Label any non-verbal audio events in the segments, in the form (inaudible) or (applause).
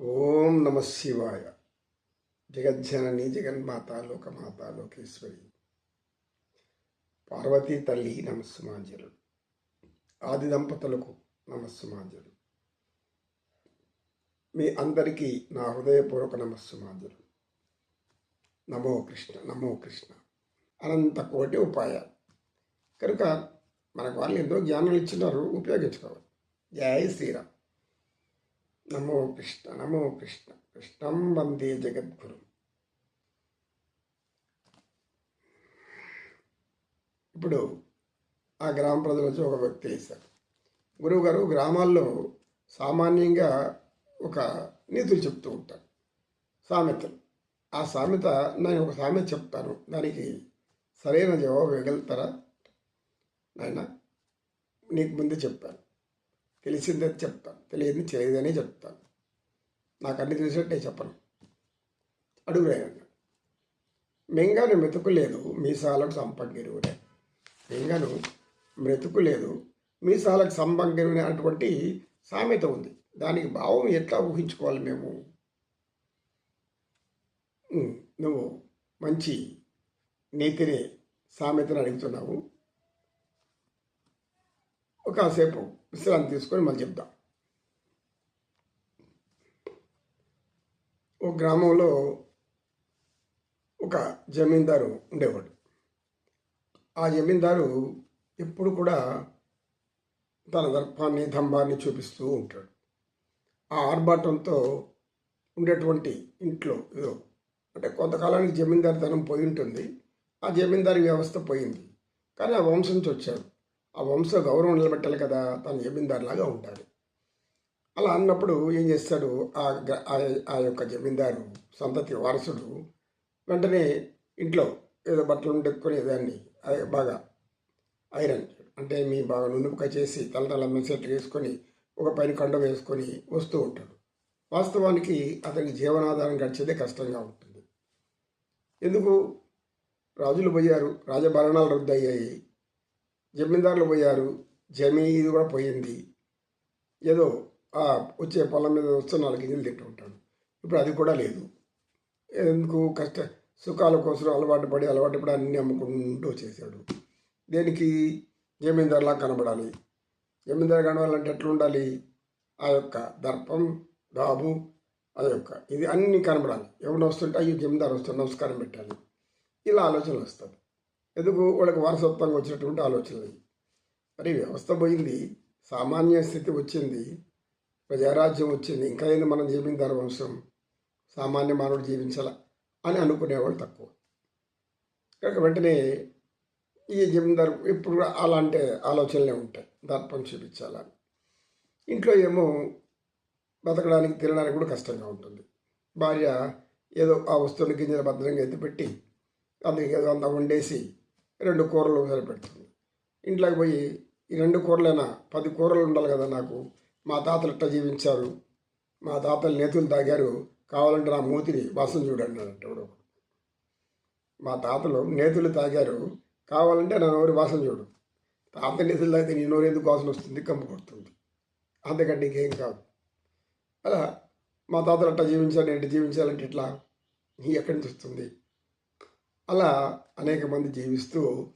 ఓం నమ శివాయ. జగజ్జనని జగన్మాత లోకమాత లోకేశ్వరి. పార్వతీ తల్లి నమస్సుమాంజలు ఆది దంపతులకు నమస్సుమాంజలు మీ అందరికీ నా హృదయపూర్వక నమస్సుమాంజలు నమో కృష్ణ నమో కృష్ణ. అనంత కోటి ఉపాయాలు. కనుక మనకు వాళ్ళు ఎంతో జ్ఞానాలు ఇచ్చినారు ఉపయోగించుకోవాలి. జై శ్రీరామ్. నమో కృష్ణ నమో కృష్ణ కృష్ణం వందే జగద్గురు. ఇప్పుడు ఆ గ్రామ ప్రజల నుంచి ఒక వ్యక్తి వేశారు. గురువు గారు గ్రామాల్లో సామాన్యంగా ఒక నీతులు చెప్తూ ఉంటారు. సామెతలు. ఆ సామెత నేను ఒక సామెత చెప్తాను. దానికి సరైన జవాబు ఇవ్వగలుగుతారా? నాయన నీకు ముందే చెప్పాను. తెలిసిందే చెప్తాను. తెలియదు చేయదని చెప్తాను. నాకు అన్ని తెలిసినట్టే చెప్పను. అడుగురాయన్న మెంగాను మెతుకు లేదు మీసాలకు సంపంగిరువునే. మెంగాను మెతుకు లేదు మీసాలకు సంపంగిరువునే అటువంటి సామెత ఉంది. దానికి భావం ఎట్లా ఊహించుకోవాలి మేము? నువ్వు మంచి నీతిని సామెతను అడుగుతున్నావు. ఒకసేపు విశ్రాంతి తీసుకొని మళ్ళీ చెప్దాం ఒక గ్రామంలో ఒక జమీందారు ఉండేవాడు. ఆ జమీందారు ఎప్పుడు కూడా తన దర్పాన్ని దంభాన్ని చూపిస్తూ ఉంటాడు. ఆ ఆర్భాటంతో ఉండేటువంటి ఇంట్లో ఏదో అంటే కొంతకాలానికి జమీందారు ధనం పోయి ఉంటుంది. ఆ జమీందారి వ్యవస్థ పోయింది. కానీ ఆ వంశం నుంచి వచ్చాడు. ఆ వంశ గౌరవం నిలబెట్టాలి కదా తను జమీందారులాగా ఉంటాడు. అలా అన్నప్పుడు ఏం చేస్తాడు? ఆ గ- ఆ- యొక్క జమీందారు సంతతి వారసుడు వెంటనే ఇంట్లో ఏదో బట్టలు ఉండెత్తుకొని దాన్ని అది బాగా ఐరన్ అంటే మీ బాగా నునుపుక చేసి తలతల మెసేట్లు వేసుకొని ఒక పైన కండ వేసుకొని వస్తూ ఉంటాడు. వాస్తవానికి అతనికి జీవనాధారం గడిచేదే కష్టంగా ఉంటుంది. ఎందుకు? రాజులు పోయారు రాజభరణాలు రద్దయ్యాయి. జమీందారులు పోయారు. జమీది కూడా పోయింది. ఏదో ఆ వచ్చే పొలం మీద వస్తే నాలుగు గింజలు తింటూ ఉంటాడు. ఇప్పుడు అది కూడా లేదు. ఎందుకు? కష్ట సుఖాల కోసం అలవాటు పడి అలవాటు పడి అన్నీ అమ్ముకుంటూ చేశాడు దేనికి? జమీందారులా కనబడాలి. జమీందారు కనబడాలంటే ఎట్లా ఉండాలి ఆ యొక్క దర్పం డాబు ఆ యొక్క ఇది అన్నీ కనబడాలి. ఎవరు వస్తుంటే అయ్యో జమీందారు వస్తుంది నమస్కారం పెట్టాలి. ఇలా ఆలోచనలు వస్తుంది ఎందుకు వాళ్ళకి వారసత్వంగా వచ్చినటువంటి ఆలోచనలు మరి వ్యవస్థ పోయింది సామాన్య స్థితి వచ్చింది ప్రజారాజ్యం వచ్చింది ఇంకా ఏంది మనం జీవించారు వంశం సామాన్య మానవుడు జీవించాల అని అనుకునేవాళ్ళు తక్కువ. కనుక వెంటనే ఈ జమీందారు ఇప్పుడు కూడా అలాంటి ఆలోచనలే ఉంటాయి. దర్పం చూపించాలని ఇంట్లో ఏమో బతకడానికి తినడానికి కూడా కష్టంగా ఉంటుంది. భార్య ఏదో ఆ వస్తువుని గింజల భద్రంగా ఎత్తిపెట్టి అందుకే ఏదో అంతా వండేసి రెండు కూరలు సరిపెడుతుంది ఇంట్లోకి పోయి ఈ రెండు కూరలైనా పది కూరలు ఉండాలి కదా నాకు. మా తాతలు ఎట్లా జీవించారు? మా తాతలు నేతులు తాగారు. కావాలంటే నా మూతిని వాసన చూడండి అన్నట్టు మా తాతలు నేతులు తాగారు. కావాలంటే నా నోరు వాసన చూడు. తాత నేతులు తాగితే నీ నోరు ఎందుకు వాసన వస్తుంది? కంపు కొడుతుంది. అంతకంటే ఇంకేం కాదు. అలా మా తాతలు అట్టా జీవించాలి ఏంటి జీవించాలంటే ఇట్లా నీ ఎక్కడి నుంచి వస్తుంది? అలా అనేక మంది జీవిస్తూ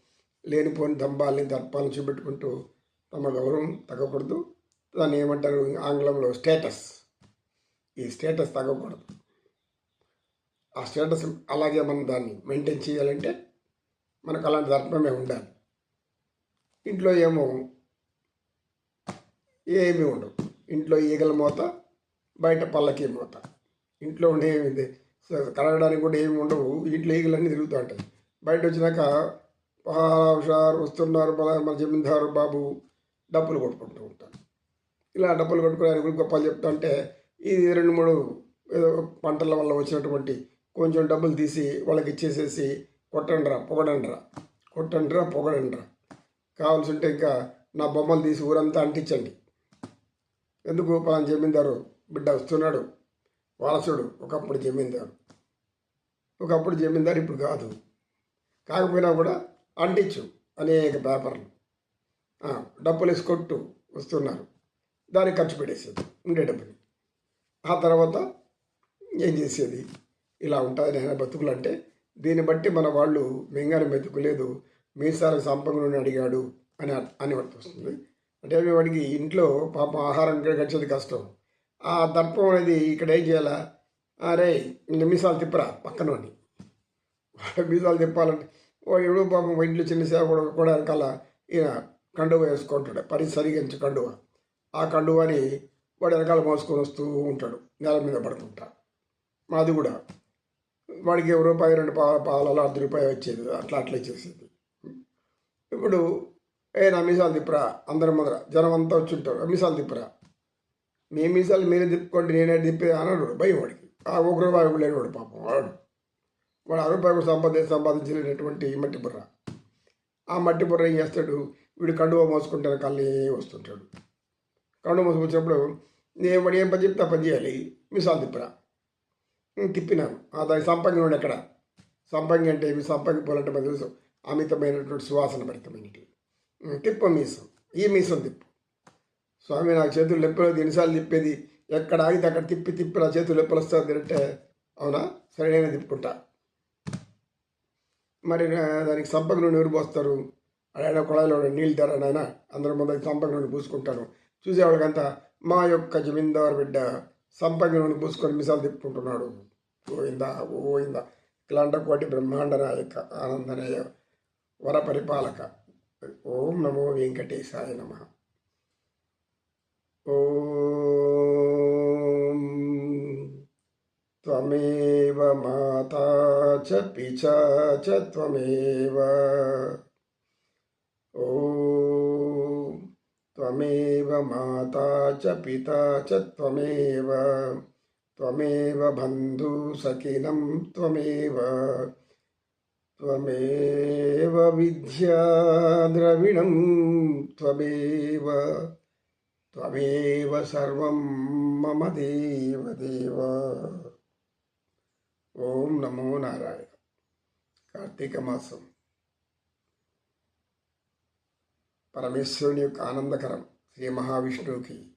లేనిపోని దంబాల్ని దర్పాలను చూపెట్టుకుంటూ తమ గౌరవం తగ్గకూడదు. దాన్ని ఏమంటారు ఆంగ్లంలో స్టేటస్ ఈ స్టేటస్ తగ్గకూడదు. ఆ స్టేటస్ అలాగే మనం దాన్ని మెయింటైన్ చేయాలంటే మనకు అలాంటి దర్పమే ఉండాలి. ఇంట్లో ఏమో ఏమీ ఉండవు. ఇంట్లో ఈగల మోత బయట పల్లకి మోత. ఇంట్లో ఉండే కలగడానికి కూడా ఏమి ఉండవు. ఇంట్లో ఈగలన్నీ తిరుగుతూ ఉంటాయి. బయట వచ్చినాక హుషారు వస్తున్నారు మన మన జమీందారు బాబు డబ్బులు కొట్టుకుంటూ ఉంటారు ఇలా డబ్బులు కొట్టుకోవడానికి గురించి గొప్పలు చెప్తుంటే ఇది రెండు మూడు ఏదో పంటల వల్ల వచ్చినటువంటి కొంచెం డబ్బులు తీసి వాళ్ళకి ఇచ్చేసేసి కొట్టండిరా పొగడండిరా. కొట్టండిరా పొగడండిరా. కావాల్సి ఉంటే ఇంకా నా బొమ్మలు తీసి ఊరంతా అంటించండి. ఎందుకు పలానా జమీందారు బిడ్డ వస్తున్నాడు? వారసుడు ఒకప్పుడు జమీందారు. ఒకప్పుడు జమీందారు ఇప్పుడు కాదు. కాకపోయినా కూడా అంటించు అనేక పేపర్లు. డబ్బులు ఇసుకొట్టు కొట్టు వస్తున్నారు. దానికి ఖర్చు పెట్టేసేది ఉండే డబ్బుని ఆ తర్వాత ఏం చేసేది? ఇలా ఉంటుంది నేను బతుకులు అంటే దీన్ని బట్టి మన వాళ్ళు మెంగాని బతుకులేదు లేదు సంపంగుని అడిగాడు అని అని వస్తుంది. అంటే వాడికి ఇంట్లో పాపం ఆహారం గడిచేది కష్టం. ఆ దర్పం అనేది ఇక్కడ ఏం చేయాలా? అరే ఇంక మీసాలు తిప్పరా పక్కన (laughs) మీసాలు తిప్పాలంటే వాడు ఎవడో పాపం ఇంట్లో చిన్న సేవ కూడా కూడా వెనకాల ఈయన కండువ వేసుకుంటాడు పరి సరిగించి కండువ. ఆ కండువని వాడు వెనకాల మోసుకొని వస్తూ ఉంటాడు నేల మీద పడుతుంటా. మాది కూడా వాడికి రూపాయి రెండు పాల పాలలో అర్ధ రూపాయి వచ్చేది అట్లా అట్లా ఇచ్చేసేది ఇప్పుడు ఏ నా మీసాలు తిప్పరా అందరి ముందర జనం అంతా వచ్చి ఉంటారు మీసాలు తిప్పరా. మీ మీసాలు మీరే తిప్పుకోండి నేనే తిప్పేది అన్నాడు భయం వాడికి. ఆ ఒక రూపాయి లేనివాడు పాపం. వాడు వాడు ఆ రూపాయి సంపాదించి మట్టి బుర్ర. ఆ మట్టి బుర్ర ఏం చేస్తాడు? వీడు కండువ మోసుకుంటాను కళ్ళే వస్తుంటాడు. కండువ మోసుకొచ్చినప్పుడు నేను వాడు ఏం పని చెప్తే పని చేయాలి. మిసాలు తిప్పరా. తిప్పినాను. ఆ దాని సంపంగి వాడు ఎక్కడ? సంపంగి అంటే మీ సంపంగి పోలంటే మన తెలుసు. అమితమైనటువంటి సువాసన భరితమైనవి తిప్ప మీసం. ఈ మీసం తిప్పు. స్వామి నాకు చేతులు లెప్పలు ఎన్నిసార్లు తిప్పేది? ఎక్కడ ఆగితే అక్కడ తిప్పి తిప్పి నా చేతులు లెప్పలు వస్తుంది అంటే అవునా? సరే తిప్పుకుంటా. మరి దానికి సంపక నుండి ఎవరు పోస్తారు? అడైనా కుళాయిలో నీళ్ళు తెరాడు నాయన. అందరి ముందు సంపక నుండి పూసుకుంటాను చూసేవాళ్ళకంతా మా యొక్క జమీందారు బిడ్డ సంపంగి నుండి పూసుకొని మిసాలు తిప్పుకుంటున్నాడు. పోయిందా పోయిందా ఇలాంటి కోటి బ్రహ్మాండ నాయక ఆనందనయ వర పరిపాలక. ఓం నమో వెంకటేశాయ నమ. ఓ त्वमेव माता च पिता च त्वमेव। त्वमेव माता च पिता च त्वमेव। त्वमेव बन्धुसखिनं त्वमेव। त्वमेव विद्या द्रविणं त्वमेव। त्वमेव सर्वं मम देवदेव ఓం నమో నారాయణ. కార్తీక మాసం. పరమేశ్వరుని యొక్క ఆనందకరం శ్రీ మహావిష్ణువుకి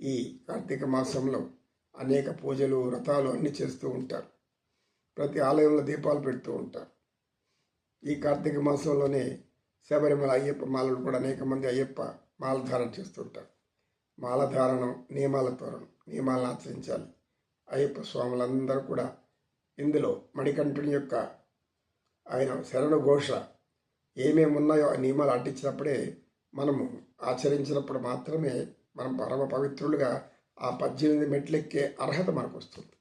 ఈ కార్తీక మాసంలో అనేక పూజలు వ్రతాలు అన్నీ చేస్తూ ఉంటారు. ప్రతి ఆలయంలో దీపాలు పెడుతూ ఉంటారు. ఈ కార్తీక మాసంలోనే శబరిమల అయ్యప్ప మాలలు కూడా అనేక మంది అయ్యప్ప మాలధారణ చేస్తుంటారు మాలధారణం నియమాల తోరణం నియమాలను ఆచరించాలి. అయ్యప్ప స్వాములందరూ కూడా ఇందులో మణికంఠుని యొక్క ఆయన శరణ ఘోష ఏమేమి ఉన్నాయో ఆ నియమాలు అంటించినప్పుడే మనము ఆచరించినప్పుడు మాత్రమే మనం పరమ పవిత్రులుగా ఆ పద్దెనిమిది మెట్లెక్కే అర్హత మనకు వస్తుంది.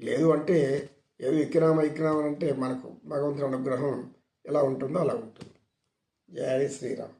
లేదు అంటే ఏదో ఎక్కినామా ఎక్కినామా అంటే మనకు భగవంతుని అనుగ్రహం ఎలా ఉంటుందో అలా ఉంటుంది. జయ శ్రీరామ్.